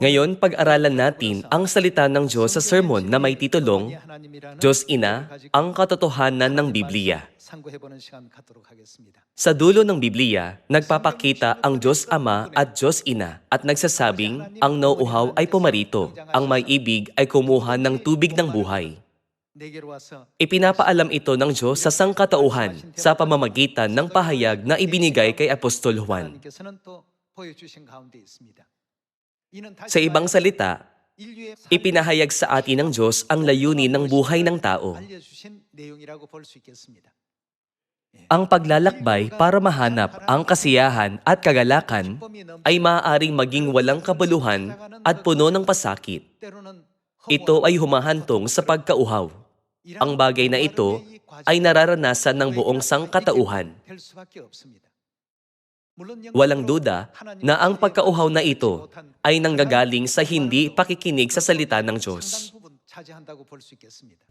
Ngayon, pag-aralan natin ang salita ng Diyos sa sermon na may titulong Diyos Ina, ang katotohanan ng Biblia. Sa dulo ng Biblia, nagpapakita ang Diyos Ama at Diyos Ina at nagsasabing ang nauuhaw ay pumarito, ang may ibig ay kumuha ng tubig ng buhay. Ipinapaalam ito ng Diyos sa sangkatauhan sa pamamagitan ng pahayag na ibinigay kay Apostol Juan. Sa ibang salita, ipinahayag sa atin ng Diyos ang layunin ng buhay ng tao. Ang paglalakbay para mahanap ang kasiyahan at kagalakan ay maaaring maging walang kabuluhan at puno ng pasakit. Ito ay humahantong sa pagkauhaw. Ang bagay na ito ay nararanasan ng buong sangkatauhan. Walang duda na ang pagkauhaw na ito ay nanggagaling sa hindi pakikinig sa salita ng Diyos.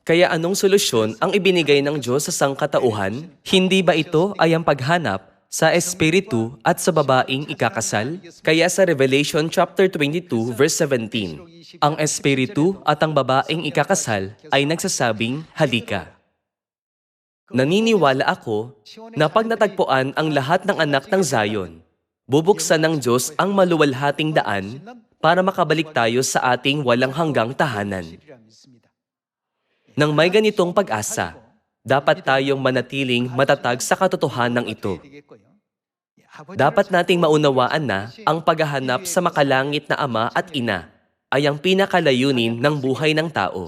Kaya anong solusyon ang ibinigay ng Diyos sa sangkatauhan? Hindi ba ito ay ang paghanap sa espiritu at sa babaeng ikakasal? Kaya sa Revelation chapter 22 verse 17, ang espiritu at ang babaeng ikakasal ay nagsasabing, halika. Naniniwala ako na pag natagpuan ang lahat ng anak ng Zion, bubuksan ng Diyos ang maluwalhating daan para makabalik tayo sa ating walang hanggang tahanan. Nang may ganitong pag-asa, dapat tayong manatiling matatag sa katotohanan ito. Dapat nating maunawaan na ang paghahanap sa makalangit na ama at ina ay ang pinakalayunin ng buhay ng tao.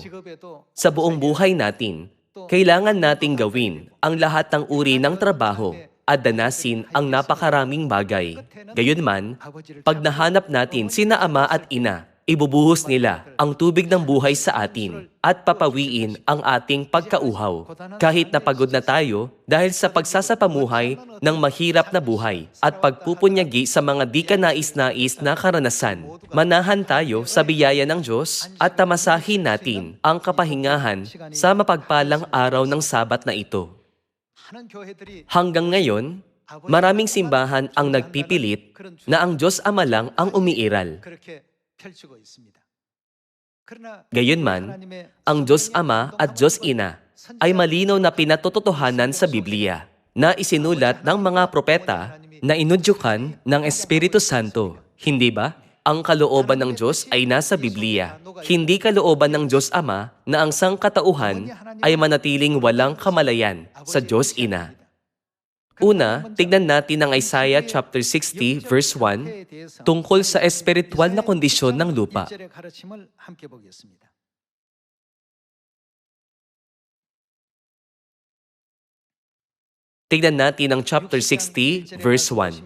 Sa buong buhay natin, kailangan nating gawin ang lahat ng uri ng trabaho at danasin ang napakaraming bagay. Gayunman, pag nahanap natin sina ama at ina, ibubuhos nila ang tubig ng buhay sa atin at papawiin ang ating pagkauhaw. Kahit napagod na tayo dahil sa pagsasapamuhay ng mahirap na buhay at pagpupunyagi sa mga di ka nais-nais na karanasan, manahan tayo sa biyaya ng Diyos at tamasahin natin ang kapahingahan sa mapagpalang araw ng Sabat na ito. Hanggang ngayon, maraming simbahan ang nagpipilit na ang Diyos Ama lang ang umiiral. Gayunman, ang Diyos Ama at Diyos Ina ay malinaw na pinatototohanan sa Biblia na isinulat ng mga propeta na inudyukan ng Espiritu Santo. Hindi ba? Ang kalooban ng Diyos ay nasa Biblia. Hindi kalooban ng Diyos Ama na ang sangkatauhan ay manatiling walang kamalayan sa Diyos Ina. Una, tignan natin ang Isaiah chapter 60 verse 1 tungkol sa espiritual na kondisyon ng lupa. Tignan natin ang chapter 60 verse 1.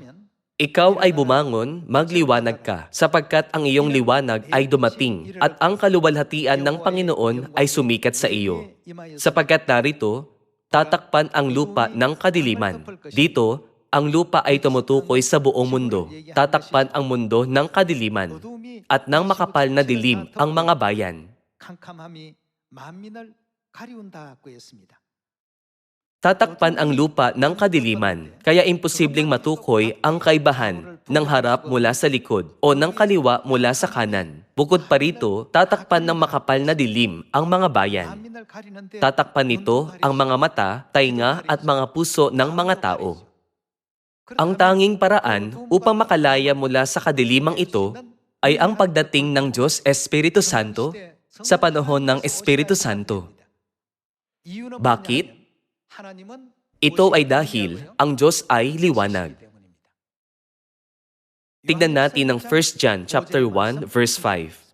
Ikaw ay bumangon, magliwanag ka, sapagkat ang iyong liwanag ay dumating, at ang kaluwalhatian ng Panginoon ay sumikat sa iyo. Sapagkat narito, tatakpan ang lupa ng kadiliman. Dito, ang lupa ay tumutukoy sa buong mundo. Tatakpan ang mundo ng kadiliman. At ng makapal na dilim ang mga bayan. Tatakpan ang lupa ng kadiliman, kaya imposibleng matukoy ang kaibahan ng harap mula sa likod o ng kaliwa mula sa kanan. Bukod pa rito, tatakpan ng makapal na dilim ang mga bayan. Tatakpan nito ang mga mata, tainga at mga puso ng mga tao. Ang tanging paraan upang makalaya mula sa kadilimang ito ay ang pagdating ng Diyos Espiritu Santo sa panahon ng Espiritu Santo. Bakit? Ito ay dahil ang Diyos ay liwanag. Tignan natin ang 1 John chapter 1 verse 5.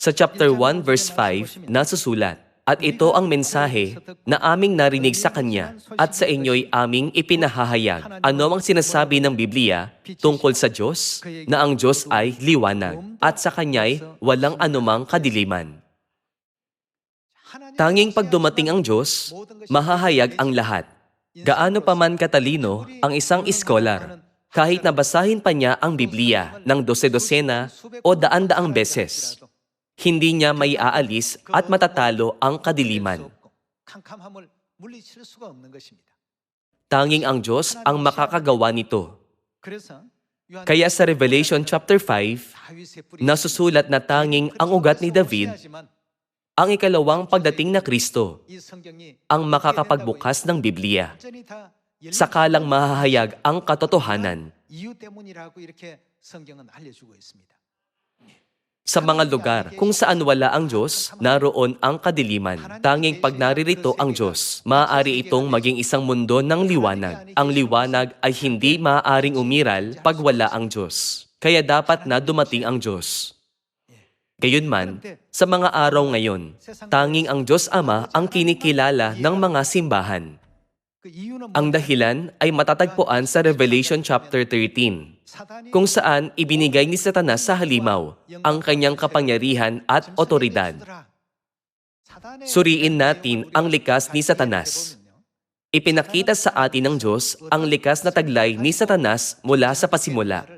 Sa chapter 1 verse 5, nasusulat, At ito ang mensahe na aming narinig sa Kanya at sa inyo'y aming ipinahahayag. Ano ang sinasabi ng Biblia tungkol sa Diyos? Na ang Diyos ay liwanag at sa Kanya'y walang anumang kadiliman. Tanging pag dumating ang Diyos, mahahayag ang lahat. Gaano pa man katalino ang isang iskolar, kahit nabasahin pa niya ang Biblia ng dose-dosena o daan-daang beses, hindi niya may aalis at matatalo ang kadiliman. Tanging ang Diyos ang makakagawa nito. Kaya sa Revelation chapter 5, nasusulat na tanging ang ugat ni David, ang ikalawang pagdating na Kristo, ang makakapagbukas ng Biblia. Sakalang mahahayag ang katotohanan. Sa mga lugar kung saan wala ang Diyos, naroon ang kadiliman. Tanging pag naririto ang Diyos, maaari itong maging isang mundo ng liwanag. Ang liwanag ay hindi maaaring umiral pag wala ang Diyos. Kaya dapat na dumating ang Diyos. Gayunman, sa mga araw ngayon, tanging ang Diyos Ama ang kinikilala ng mga simbahan. Ang dahilan ay matatagpuan sa Revelation chapter 13 kung saan ibinigay ni Satanas sa halimaw ang kanyang kapangyarihan at otoridad. Suriin natin ang likas ni Satanas. Ipinakita sa atin ng Diyos ang likas na taglay ni Satanas mula sa pasimula.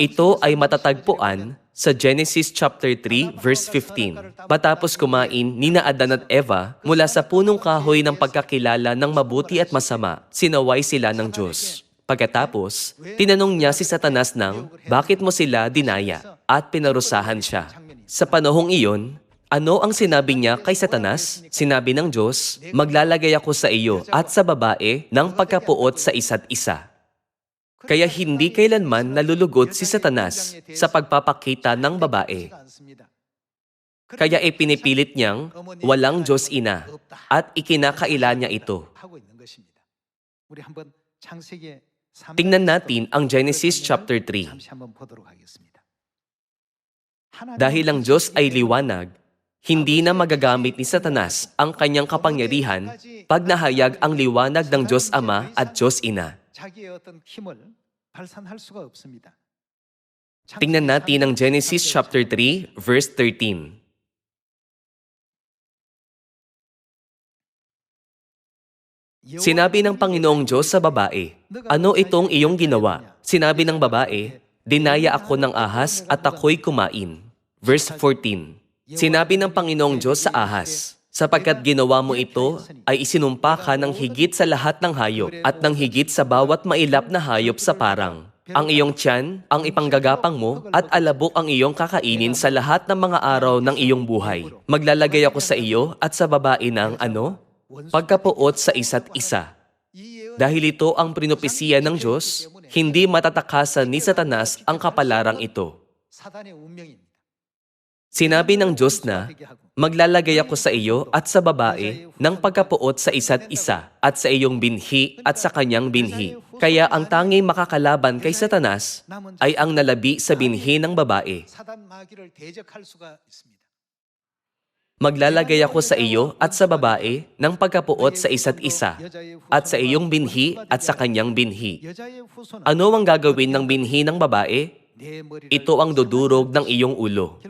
Ito ay matatagpuan sa Genesis chapter 3 verse 15. Matapos kumain ni Adan at Eva mula sa punong kahoy ng pagkakilala ng mabuti at masama, sinaway sila ng Diyos. Pagkatapos, tinanong niya si Satanas ng, bakit mo sila dinaya? At pinarusahan siya. Sa panahong iyon, ano ang sinabi niya kay Satanas? Sinabi ng Diyos, maglalagay ako sa iyo at sa babae ng pagkapuot sa isa't isa. Kaya hindi kailanman nalulugod si Satanas sa pagpapakita ng babae. Kaya ipinipilit niyang walang Diyos ina at ikinakaila niya ito. Tingnan natin ang Genesis chapter 3. Dahil ang Diyos ay liwanag, hindi na magagamit ni Satanas ang kanyang kapangyarihan pag nahayag ang liwanag ng Diyos Ama at Diyos Ina. Tingnan natin ang Genesis chapter 3 verse 13. Sinabi ng Panginoong Diyos sa babae, Ano itong iyong ginawa? Sinabi ng babae, Dinaya ako ng ahas at ako'y kumain. Verse 14. Sinabi ng Panginoong Diyos sa ahas, Sapagkat ginawa mo ito, ay isinumpa ka ng higit sa lahat ng hayop at ng higit sa bawat mailap na hayop sa parang. Ang iyong tiyan, ang ipanggagapang mo, at alabok ang iyong kakainin sa lahat ng mga araw ng iyong buhay. Maglalagay ako sa iyo at sa babae ng ano? Pagkapuot sa isa't isa. Dahil ito ang prinopesiya ng Diyos, hindi matatakasan ni Satanas ang kapalarang ito. Sinabi ng Diyos na, Maglalagay ako sa iyo at sa babae ng pagkapuot sa isa't isa at sa iyong binhi at sa kanyang binhi. Kaya ang tanging makakalaban kay Satanas ay ang nalabi sa binhi ng babae. Maglalagay ako sa iyo at sa babae ng pagkapuot sa isa't isa at sa iyong binhi at sa kanyang binhi. Ano ang gagawin ng binhi ng babae? Ito ang dudurog ng iyong ulo.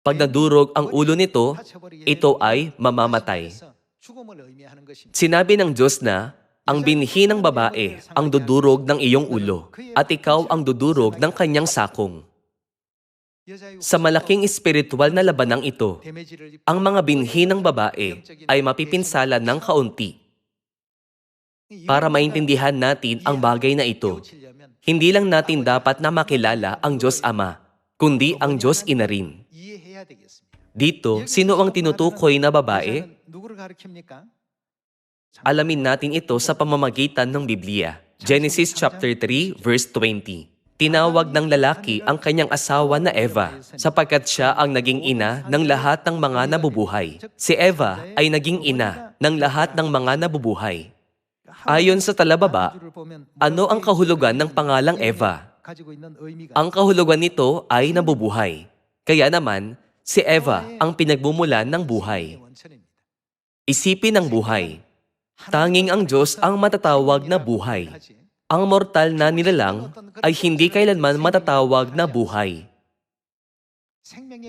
Pag nadurog ang ulo nito, ito ay mamamatay. Sinabi ng Diyos na, ang binhi ng babae ang dudurog ng iyong ulo, at ikaw ang dudurog ng kanyang sakong. Sa malaking espiritual na labanang ito, ang mga binhi ng babae ay mapipinsala ng kaunti. Para maintindihan natin ang bagay na ito, hindi lang natin dapat na makilala ang Diyos Ama, kundi ang Diyos Ina rin. Dito, sino ang tinutukoy na babae? Alamin natin ito sa pamamagitan ng Biblia. Genesis chapter 3 verse 20. Tinawag ng lalaki ang kanyang asawa na Eva sapagkat siya ang naging ina ng lahat ng mga nabubuhay. Si Eva ay naging ina ng lahat ng mga nabubuhay. Ayon sa talababa, ano ang kahulugan ng pangalang Eva? Ang kahulugan nito ay nabubuhay. Kaya naman, si Eva ang pinagmumulan ng buhay. Isipin ang buhay. Tanging ang Diyos ang matatawag na buhay. Ang mortal na nilalang ay hindi kailanman matatawag na buhay.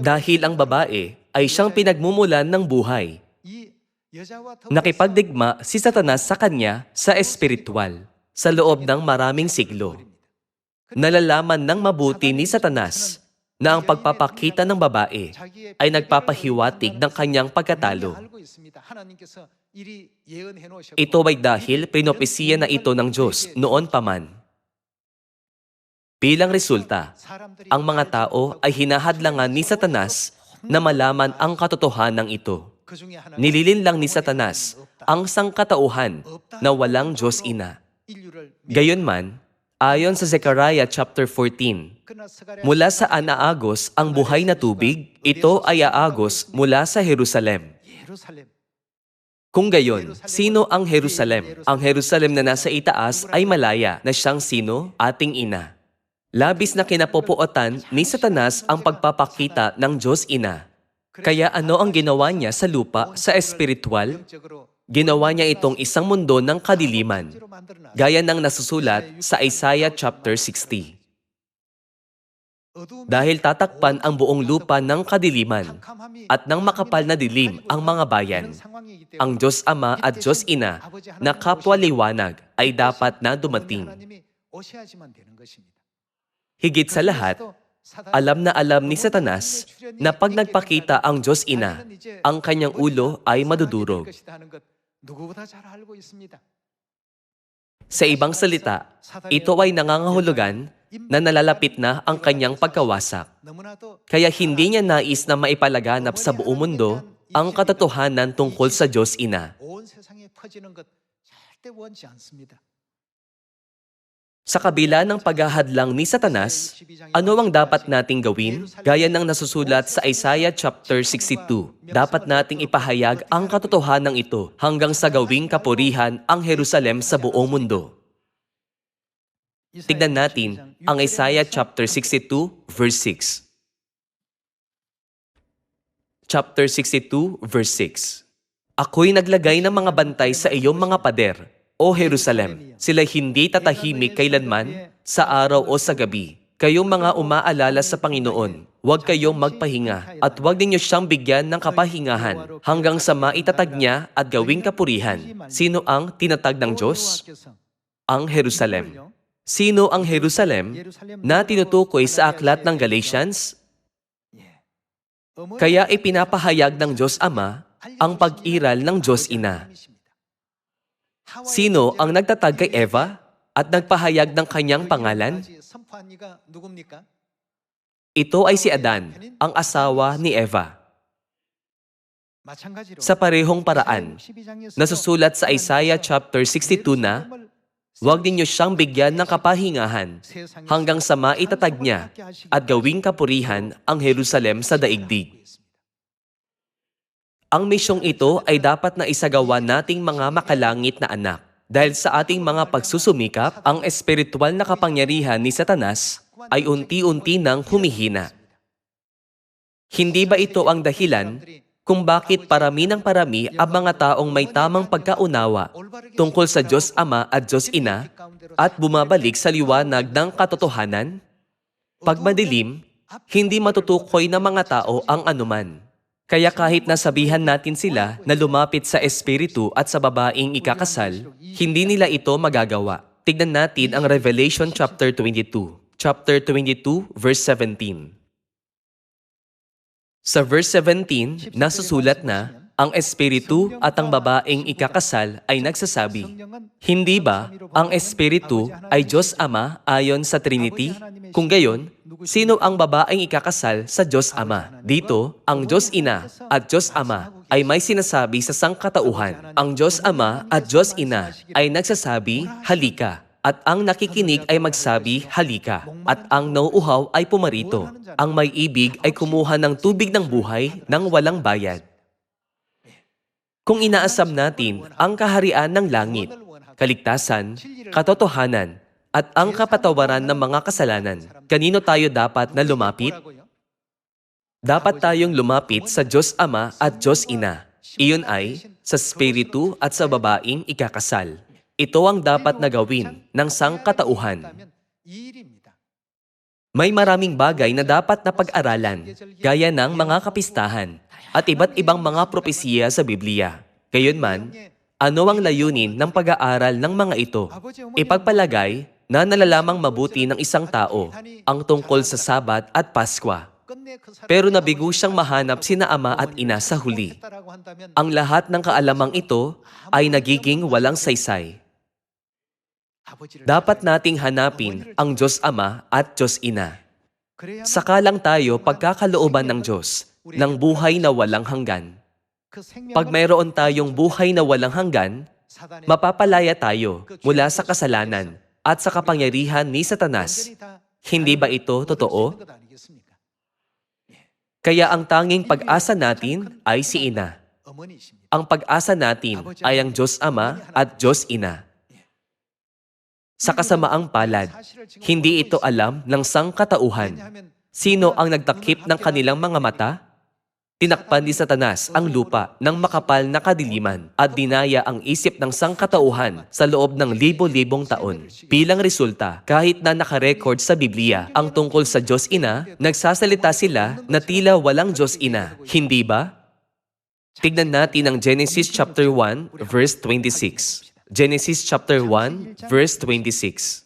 Dahil ang babae ay siyang pinagmumulan ng buhay. Nakipagdigma si Satanas sa kanya sa espiritual sa loob ng maraming siglo. Nalalaman ng mabuti ni Satanas na ang pagpapakita ng babae ay nagpapahiwatig ng kanyang pagkatalo. Ito ay dahil pinopesiya na ito ng Diyos noon pa man. Bilang resulta, ang mga tao ay hinahadlangan ni Satanas na malaman ang katotohanan ito. Nililin lang ni Satanas ang sangkatauhan na walang Diyos Ina. Gayunman, ayon sa Zechariah chapter 14, mula sa anaagos ang buhay na tubig, ito ay aagos mula sa Jerusalem. Kung gayon, sino ang Jerusalem? Ang Jerusalem na nasa itaas ay malaya na siyang sino? Ating ina. Labis na kinapopuotan ni Satanas ang pagpapakita ng Diyos Ina. Kaya ano ang ginawa niya sa lupa, sa espiritual? Ginawa niya itong isang mundo ng kadiliman, gaya ng nasusulat sa Isaiah chapter 60. Dahil tatakpan ang buong lupa ng kadiliman at ng makapal na dilim ang mga bayan, ang Diyos Ama at Diyos Ina na kapwa liwanag ay dapat na dumating. Higit sa lahat, alam na alam ni Satanas na pag nagpakita ang Diyos Ina, ang kanyang ulo ay madudurog. Sa ibang salita, ito ay nangangahulugan na nalalapit na ang kanyang pagkawasak. Kaya hindi niya nais na maipalaganap sa buong mundo ang katotohanan tungkol sa Diyos Ina. Sa kabila ng paghahadlang ni Satanas, ano ang dapat nating gawin? Gaya ng nasusulat sa Isaiah chapter 62, dapat nating ipahayag ang katotohanan ito hanggang sa gawing kapurihan ang Jerusalem sa buong mundo. Tignan natin ang Isaiah chapter 62 verse 6. Chapter 62 verse 6. Ako'y naglagay ng mga bantay sa iyong mga pader, O Jerusalem. Sila hindi tatahimik kailanman, sa araw o sa gabi. Kayong mga umaalala sa Panginoon, huwag kayong magpahinga at huwag ninyo siyang bigyan ng kapahingahan hanggang sa maitatag niya at gawing kapurihan. Sino ang tinatag ng Diyos? Ang Jerusalem. Sino ang Jerusalem na tinutukoy sa aklat ng Galatians? Kaya ipinapahayag ng Diyos Ama ang pag-iral ng Diyos Ina. Sino ang nagtatag kay Eva at nagpahayag ng kanyang pangalan? Ito ay si Adan, ang asawa ni Eva. Sa parehong paraan, nasusulat sa Isaiah chapter 62 na, Huwag ninyo siyang bigyan ng kapahingahan hanggang sa maitatag niya at gawing kapurihan ang Jerusalem sa daigdig. Ang misyong ito ay dapat na isagawa nating mga makalangit na anak. Dahil sa ating mga pagsusumikap, ang espiritual na kapangyarihan ni Satanas ay unti-unti nang humihina. Hindi ba ito ang dahilan kung bakit parami ng parami ang mga taong may tamang pagkaunawa tungkol sa Diyos Ama at Diyos Ina at bumabalik sa liwanag ng katotohanan? Pag madilim, hindi matutukoy ng mga tao ang anuman. Kaya kahit nasabihan natin sila na lumapit sa espiritu at sa babaeng ikakasal, hindi nila ito magagawa. Tignan natin ang Revelation chapter 22. Chapter 22, verse 17. Sa verse 17, nasusulat na, ang espiritu at ang babaeng ikakasal ay nagsasabi, Hindi ba ang espiritu ay Diyos Ama ayon sa Trinity? Kung gayon, sino ang babaeng ikakasal sa Diyos Ama? Dito, ang Diyos Ina at Diyos Ama ay may sinasabi sa sangkatauhan. Ang Diyos Ama at Diyos Ina ay nagsasabi, Halika. At ang nakikinig ay magsabi, halika. At ang nauuhaw ay pumarito. Ang may ibig ay kumuha ng tubig ng buhay ng walang bayad. Kung inaasam natin ang kaharian ng langit, kaligtasan, katotohanan, at ang kapatawaran ng mga kasalanan, kanino tayo dapat na lumapit? Dapat tayong lumapit sa Diyos Ama at Diyos Ina. Iyon ay sa Espiritu at sa babaeng ikakasal. Ito ang dapat na gawin ng sangkatauhan. May maraming bagay na dapat na pag-aralan, gaya ng mga kapistahan at iba't ibang mga propesiya sa Biblia. Gayunman, ano ang layunin ng pag-aaral ng mga ito? Ipagpalagay na nalalamang mabuti ng isang tao ang tungkol sa Sabat at Paskwa. Pero nabigo siyang mahanap sina ama at ina sa huli. Ang lahat ng kaalamang ito ay nagiging walang saysay. Dapat nating hanapin ang Diyos Ama at Diyos Ina. Saka lang tayo pagkakalooban ng Diyos ng buhay na walang hanggan. Pag mayroon tayong buhay na walang hanggan, mapapalaya tayo mula sa kasalanan at sa kapangyarihan ni Satanas. Hindi ba ito totoo? Kaya ang tanging pag-asa natin ay si Ina. Ang pag-asa natin ay ang Diyos Ama at Diyos Ina. Sa kasamaang palad, hindi ito alam ng sangkatauhan. Sino ang nagtakip ng kanilang mga mata? Tinakpan ni Satanas ang lupa ng makapal na kadiliman at dinaya ang isip ng sangkatauhan sa loob ng libo-libong taon. Bilang resulta, kahit na nakarecord sa Biblia ang tungkol sa Diyos Ina, nagsasalita sila na tila walang Diyos Ina. Hindi ba? Tignan natin ang Genesis chapter 1 verse 26. Genesis chapter 1 verse 26.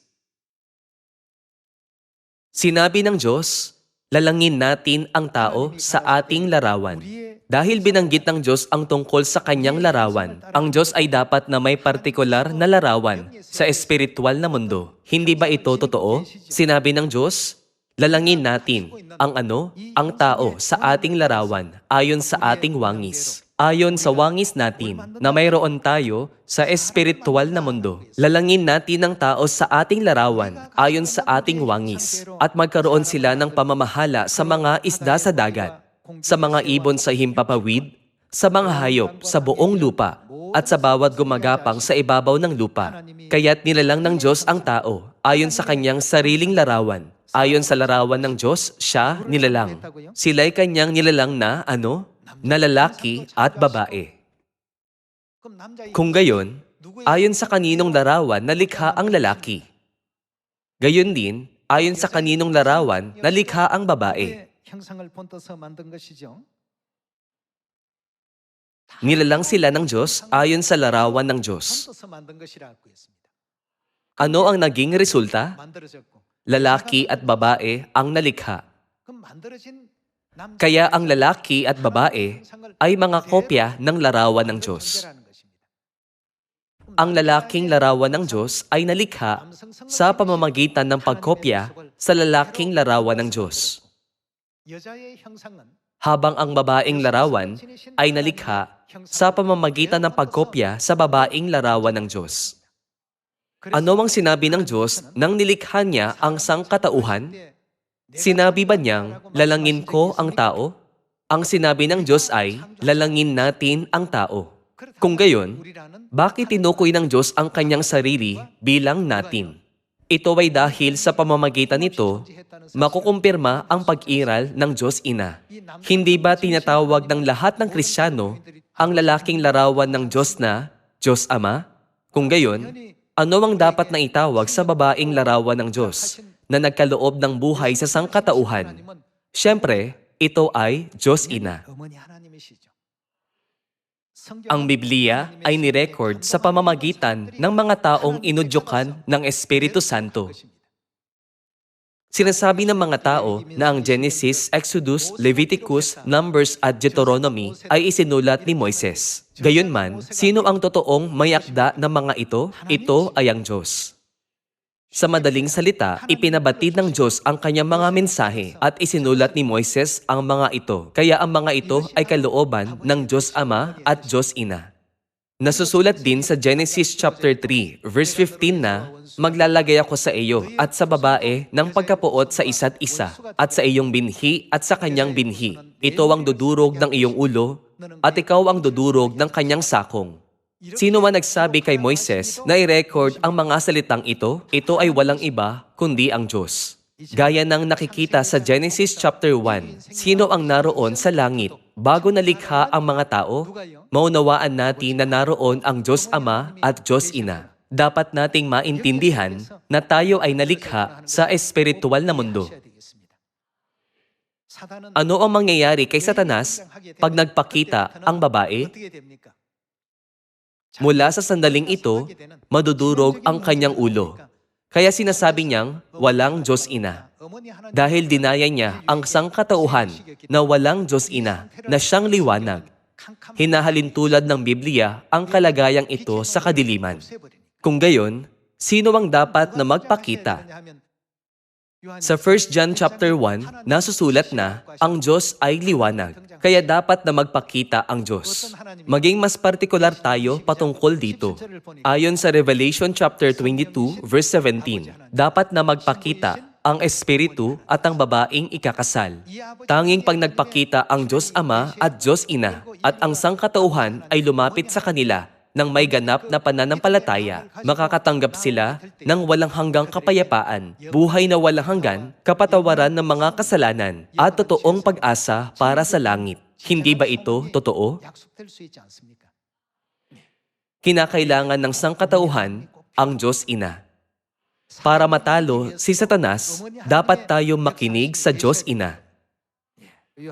Sinabi ng Diyos, lalangin natin ang tao sa ating larawan. Dahil binanggit ng Diyos ang tungkol sa kanyang larawan, ang Diyos ay dapat na may partikular na larawan sa espiritual na mundo. Hindi ba ito totoo? Sinabi ng Diyos, lalangin natin ang ano, ang tao sa ating larawan ayon sa ating wangis. Ayon sa wangis natin na mayroon tayo sa espiritual na mundo. Lalangin natin ang tao sa ating larawan ayon sa ating wangis at magkaroon sila ng pamamahala sa mga isda sa dagat, sa mga ibon sa himpapawid, sa mga hayop sa buong lupa, at sa bawat gumagapang sa ibabaw ng lupa. Kaya't nilalang ng Diyos ang tao ayon sa kanyang sariling larawan. Ayon sa larawan ng Diyos, siya nilalang. Sila'y kanyang nilalang na ano? na lalaki at babae. Kung gayon, ayon sa kaninong larawan na likha ang lalaki. Gayon din, ayon sa kaninong larawan na likha ang babae. Nilalang sila ng Diyos ayon sa larawan ng Diyos. Ano ang naging resulta? Lalaki at babae ang nalikha. Kaya ang lalaki at babae ay mga kopya ng larawan ng Diyos. Ang lalaking larawan ng Diyos ay nalikha sa pamamagitan ng pagkopya sa lalaking larawan ng Diyos. Habang ang babaeng larawan ay nalikha sa pamamagitan ng pagkopya sa babaeng larawan ng Diyos. Ano ang sinabi ng Diyos nang nilikha niya ang sangkatauhan? Sinabi ba niyang, lalangin ko ang tao? Ang sinabi ng Diyos ay, lalangin natin ang tao. Kung gayon, bakit tinukoy ng Diyos ang kanyang sarili bilang natin? Ito ay dahil sa pamamagitan nito, makukumpirma ang pag-iral ng Diyos Ina. Hindi ba tinatawag ng lahat ng Kristiyano ang lalaking larawan ng Diyos na Diyos Ama? Kung gayon, ano ang dapat na itawag sa babaeng larawan ng Diyos na nagkaloob ng buhay sa sangkatauhan. Siyempre, ito ay Diyos Ina. Ang Biblia ay nirecord sa pamamagitan ng mga taong inudyokan ng Espiritu Santo. Sinasabi ng mga tao na ang Genesis, Exodus, Leviticus, Numbers at Deuteronomy ay isinulat ni Moises. Gayunman, sino ang totoong may akda ng mga ito? Ito ay ang Diyos. Sa madaling salita, ipinabatid ng Diyos ang kanyang mga mensahe at isinulat ni Moises ang mga ito. Kaya ang mga ito ay kalooban ng Diyos Ama at Diyos Ina. Nasusulat din sa Genesis chapter 3, verse 15 na, Maglalagay ako sa iyo at sa babae ng pagkapuot sa isa't isa at sa iyong binhi at sa kanyang binhi. Ito ang dudurog ng iyong ulo at ikaw ang dudurog ng kanyang sakong. Sino man nagsabi kay Moises na i-record ang mga salitang ito, ito ay walang iba kundi ang Diyos. Gaya ng nakikita sa Genesis chapter 1, sino ang naroon sa langit bago nalikha ang mga tao? Maunawaan natin na naroon ang Diyos Ama at Diyos Ina. Dapat nating maintindihan na tayo ay nalikha sa espiritual na mundo. Ano ang mangyayari kay Satanas pag nagpakita ang babae? Mula sa sandaling ito, madudurog ang kanyang ulo. Kaya sinasabi niyang walang Diyos Ina. Dahil dinaya niya ang sangkatauhan na walang Diyos Ina, na siyang liwanag. Hinahalin tulad ng Biblia ang kalagayang ito sa kadiliman. Kung gayon, sino ang dapat na magpakita? Sa 1 John chapter 1, nasusulat na ang Diyos ay liwanag. Kaya dapat na magpakita ang Diyos. Maging mas partikular tayo patungkol dito. Ayon sa Revelation chapter 22 verse 17, dapat na magpakita ang Espiritu at ang babaeng ikakasal. Tanging pag nagpakita ang Diyos Ama at Diyos Ina at ang sangkatauhan ay lumapit sa kanila ng may ganap na pananampalataya, makakatanggap sila ng walang hanggang kapayapaan, buhay na walang hanggan, kapatawaran ng mga kasalanan, at totoong pag-asa para sa langit. Hindi ba ito totoo? Kinakailangan ng sangkatauhan ang Diyos Ina. Para matalo si Satanas, dapat tayo makinig sa Diyos Ina.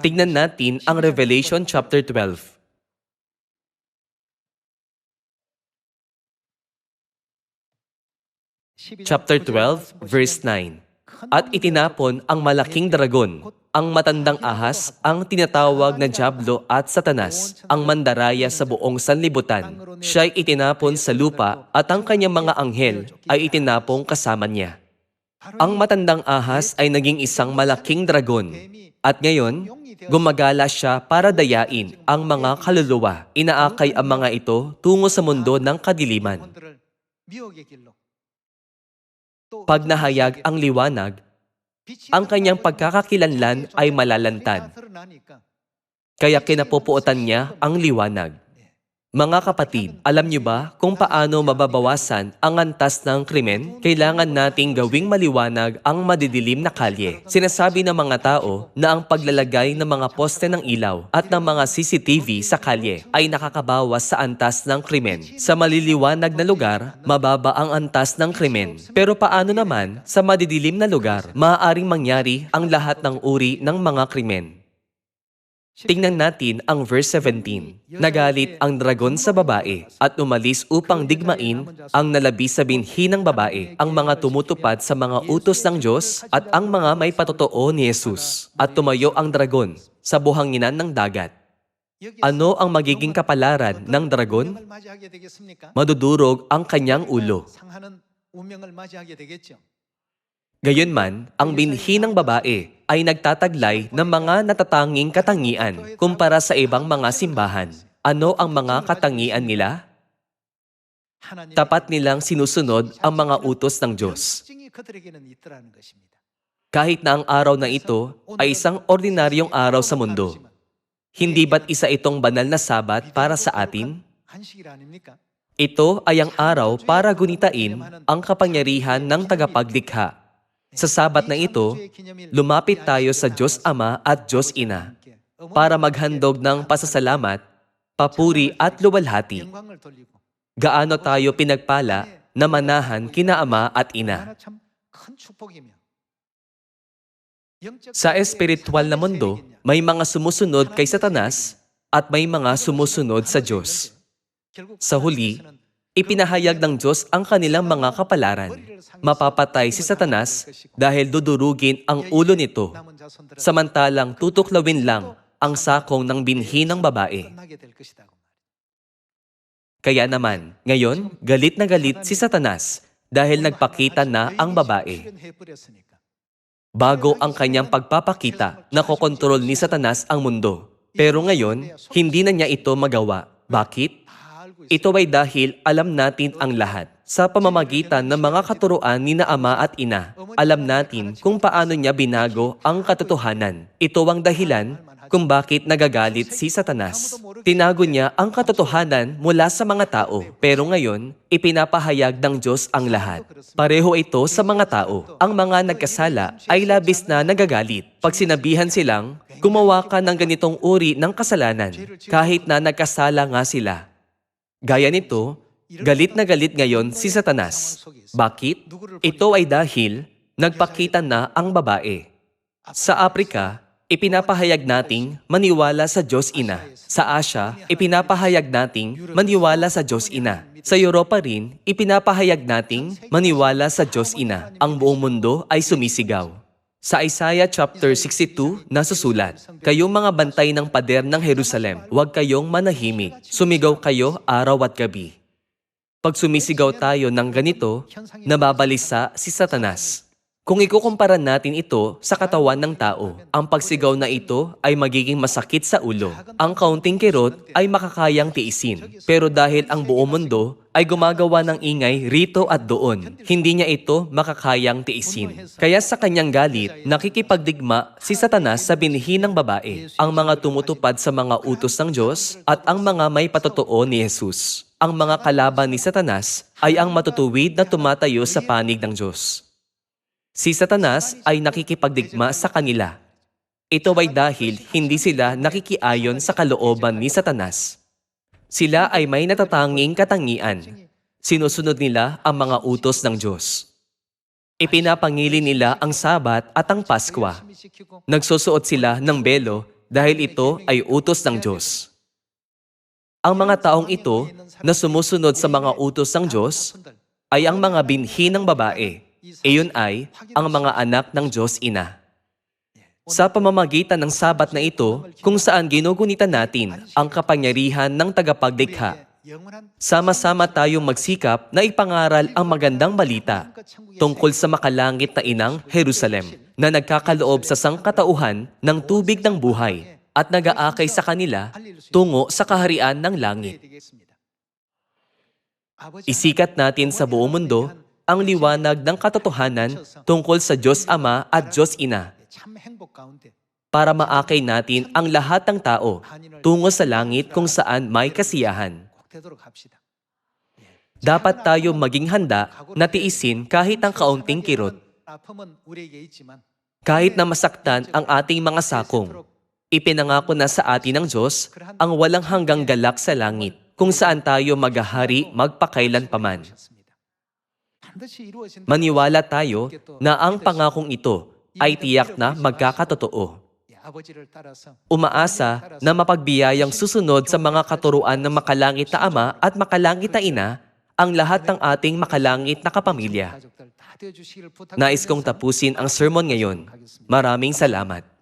Tignan natin ang Revelation chapter 12. Chapter 12, verse 9. At itinapon ang malaking dragon, ang matandang ahas, ang tinatawag na Diablo at Satanas, ang mandaraya sa buong sanlibutan. Siya'y itinapon sa lupa at ang kanyang mga anghel ay itinapong kasama niya. Ang matandang ahas ay naging isang malaking dragon. At ngayon, gumagala siya para dayain ang mga kaluluwa. Inaakay ang mga ito tungo sa mundo ng kadiliman. Pag nahayag ang liwanag, ang kanyang pagkakakilanlan ay malalantad. Kaya kinapupuotan niya ang liwanag. Mga kapatid, alam niyo ba kung paano mababawasan ang antas ng krimen? Kailangan nating gawing maliwanag ang madidilim na kalye. Sinasabi ng mga tao na ang paglalagay ng mga poste ng ilaw at ng mga CCTV sa kalye ay nakakabawas sa antas ng krimen. Sa maliliwanag na lugar, mababa ang antas ng krimen. Pero paano naman sa madidilim na lugar, maaaring mangyari ang lahat ng uri ng mga krimen? Tingnan natin ang verse 17. Nagalit ang dragon sa babae at umalis upang digmain ang nalabis sa binhi ng babae, ang mga tumutupad sa mga utos ng Diyos at ang mga may patotoo ni Yesus. At tumayo ang dragon sa buhanginan ng dagat. Ano ang magiging kapalaran ng dragon? Madudurog ang kanyang ulo. Gayunman, ang binhi ng babae ay nagtataglay ng mga natatanging katangian kumpara sa ibang mga simbahan. Ano ang mga katangian nila? Tapat nilang sinusunod ang mga utos ng Diyos. Kahit na ang araw na ito ay isang ordinaryong araw sa mundo, hindi ba't isa itong banal na sabat para sa atin? Ito ay ang araw para gunitain ang kapangyarihan ng tagapaglikha sa sabat na ito, lumapit tayo sa Diyos Ama at Diyos Ina para maghandog ng pasasalamat, papuri at luwalhati. Gaano tayo pinagpala na manahan kina Ama at Ina. Sa espiritual na mundo, may mga sumusunod kay Satanas at may mga sumusunod sa Diyos. Sa huli, Ipinahayag ng Diyos ang kanilang mga kapalaran. Mapapatay si Satanas dahil dudurugin ang ulo nito, samantalang tutuklawin lang ang sakong ng binhi ng babae. Kaya naman, ngayon, galit na galit si Satanas dahil nagpakita na ang babae. Bago ang kanyang pagpapakita, nakokontrol ni Satanas ang mundo. Pero ngayon, hindi na niya ito magawa. Bakit? Ito ay dahil alam natin ang lahat. Sa pamamagitan ng mga katuruan ni na ama at ina, alam natin kung paano niya binago ang katotohanan. Ito ang dahilan kung bakit nagagalit si Satanas. Tinago niya ang katotohanan mula sa mga tao, pero ngayon, ipinapahayag ng Diyos ang lahat. Pareho ito sa mga tao. Ang mga nagkasala ay labis na nagagalit. Pag sinabihan silang, gumawa ka ng ganitong uri ng kasalanan, kahit na nagkasala nga sila, Gaya nito, galit na galit ngayon si Satanas. Bakit? Ito ay dahil nagpakita na ang babae. Sa Aprika, ipinapahayag nating maniwala sa Diyos Ina. Sa Asia, ipinapahayag nating maniwala sa Diyos Ina. Sa Europa rin, ipinapahayag nating maniwala sa Diyos Ina. Ang buong mundo ay sumisigaw. Sa Isaiah chapter 62, nasusulat, Kayong mga bantay ng pader ng Jerusalem, huwag kayong manahimik. Sumigaw kayo araw at gabi. Pag sumisigaw tayo ng ganito, nababalisa si Satanas. Kung ikukumpara natin ito sa katawan ng tao, ang pagsigaw na ito ay magiging masakit sa ulo. Ang kaunting kirot ay makakayang tiisin. Pero dahil ang buong mundo ay gumagawa ng ingay rito at doon, hindi niya ito makakayang tiisin. Kaya sa kanyang galit, nakikipagdigma si Satanas sa binhi ng babae, ang mga tumutupad sa mga utos ng Diyos at ang mga may patotoo ni Jesus. Ang mga kalaban ni Satanas ay ang matutuwid na tumatayo sa panig ng Diyos. Si Satanas ay nakikipagdigma sa kanila. Ito ay dahil hindi sila nakikiayon sa kalooban ni Satanas. Sila ay may natatanging katangian. Sinusunod nila ang mga utos ng Diyos. Ipinapangili nila ang Sabat at ang Paskwa. Nagsusuot sila ng belo dahil ito ay utos ng Diyos. Ang mga taong ito na sumusunod sa mga utos ng Diyos ay ang mga binhi ng babae. Iyon ay ang mga anak ng Diyos Ina. Sa pamamagitan ng sabat na ito, kung saan ginugunitan natin ang kapangyarihan ng tagapaglikha, sama-sama tayong magsikap na ipangaral ang magandang balita tungkol sa makalangit na inang Jerusalem na nagkakaloob sa sangkatauhan ng tubig ng buhay at nag-aakay sa kanila tungo sa kaharian ng langit. Isikat natin sa buong mundo ang liwanag ng katotohanan tungkol sa Diyos Ama at Diyos Ina para maakay natin ang lahat ng tao tungo sa langit kung saan may kasiyahan. Dapat tayo maging handa na tiisin kahit ang kaunting kirot, kahit na masaktan ang ating mga sakong. Ipinangako na sa atin ng Diyos ang walang hanggang galak sa langit kung saan tayo maghahari magpakailan paman. Maniwala tayo na ang pangakong ito ay tiyak na magkakatotoo. Umaasa na mapagbiyayang susunod sa mga katuruan ng makalangit na Ama at makalangit na Ina ang lahat ng ating makalangit na kapamilya. Nais kong tapusin ang sermon ngayon. Maraming salamat.